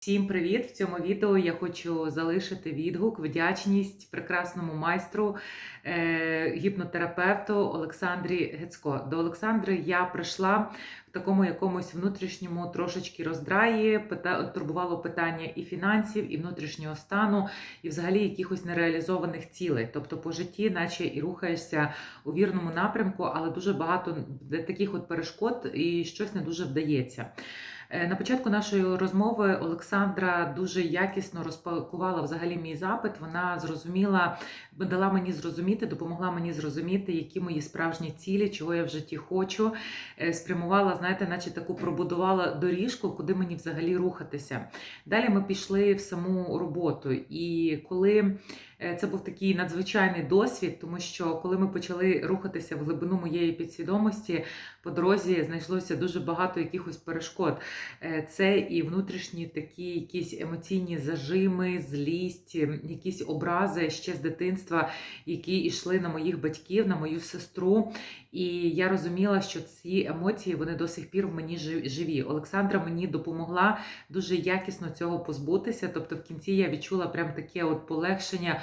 Всім привіт! В цьому відео я хочу залишити відгук, вдячність прекрасному майстру, е, гіпнотерапевту Олександрі Гецько. До Олександри я прийшла такому якомусь внутрішньому трошечки роздраї, турбувало питання і фінансів, і внутрішнього стану, і взагалі якихось нереалізованих цілей. Тобто по житті, наче і рухаєшся у вірному напрямку, але дуже багато таких от перешкод і щось не дуже вдається. Е, На початку нашої розмови Олександра дуже якісно розпакувала взагалі мій запит. Вона зрозуміла, дала мені зрозуміти, допомогла мені зрозуміти, які мої справжні цілі, чого я в житті хочу. Е, Спрямувала, знаєте, наче таку пробудувала доріжку, куди мені взагалі рухатися. Далі ми пішли в саму роботу. І коли це був такий надзвичайний досвід, тому що коли ми почали рухатися в глибину моєї підсвідомості, по дорозі знайшлося дуже багато якихось перешкод. Е, Це і внутрішні такі якісь емоційні зажими, злість, якісь образи ще з дитинства, які йшли на моїх батьків, на мою сестру. І я розуміла, що ці емоції вони до сих пір в мені живі. Олександра мені допомогла дуже якісно цього позбутися. Тобто, в кінці я відчула прям таке от полегшення.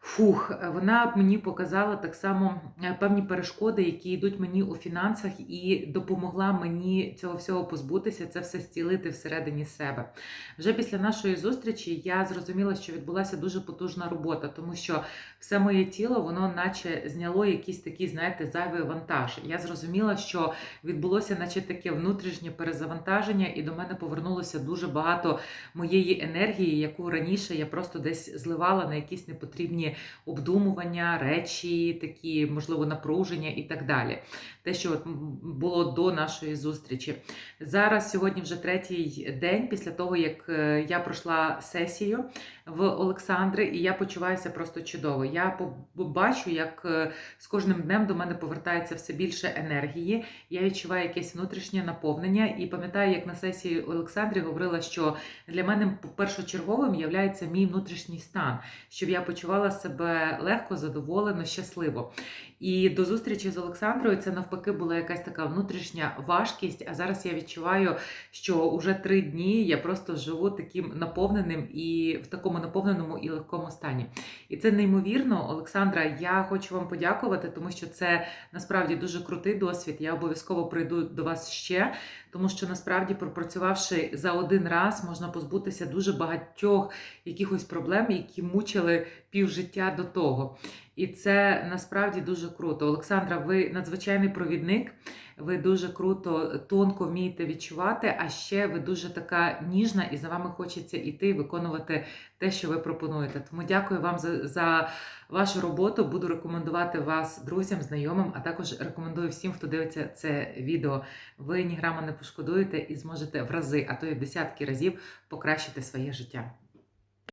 Фух, вона мені показала так само е, певні перешкоди, які йдуть мені у фінансах, і допомогла мені цього всього позбутися, це все зцілити всередині себе. Вже після нашої зустрічі я зрозуміла, що відбулася дуже потужна робота, тому що все моє тіло, воно наче зняло якийсь такий, знаєте, зайвий вантаж. Я зрозуміла, що відбулося, наче таке внутрішнє перезавантаження, і до мене повернулося дуже багато моєї енергії, яку раніше я просто десь зливала на якісь непотрібні обдумування, речі, такі, можливо, напруження і так далі. Те, що було до нашої зустрічі. Зараз сьогодні вже третій день після того, як е, я пройшла сесію в Олександри, і я почуваюся просто чудово. Я бачу, як е, з кожним днем до мене повертається все більше енергії. Я відчуваю якесь внутрішнє наповнення. І пам'ятаю, як на сесії Олександрі говорила, що для мене першочерговим є мій внутрішній стан, щоб я почувала себе легко, задоволено, щасливо. І до зустрічі з Олександрою це навпаки була якась така внутрішня важкість. А зараз я відчуваю, що вже три дні я просто живу таким наповненим і в такому наповненому і легкому стані. І це неймовірно, Олександра. Я хочу вам подякувати, тому що це насправді дуже крутий досвід. Я обов'язково прийду до вас ще, тому що насправді, пропрацювавши за один раз, можна позбутися дуже багатьох якихось проблем, які мучили півжиття до того. І це насправді дуже круто. Олександра, ви надзвичайний провідник. Ви дуже круто, тонко вмієте відчувати, а ще ви дуже така ніжна, і за вами хочеться іти виконувати те, що ви пропонуєте. Тому дякую вам за, за вашу роботу. Буду рекомендувати вас друзям, знайомим, а також рекомендую всім, хто дивиться це відео. Ви ні грама не пошкодуєте і зможете в рази, а то й в десятки разів покращити своє життя.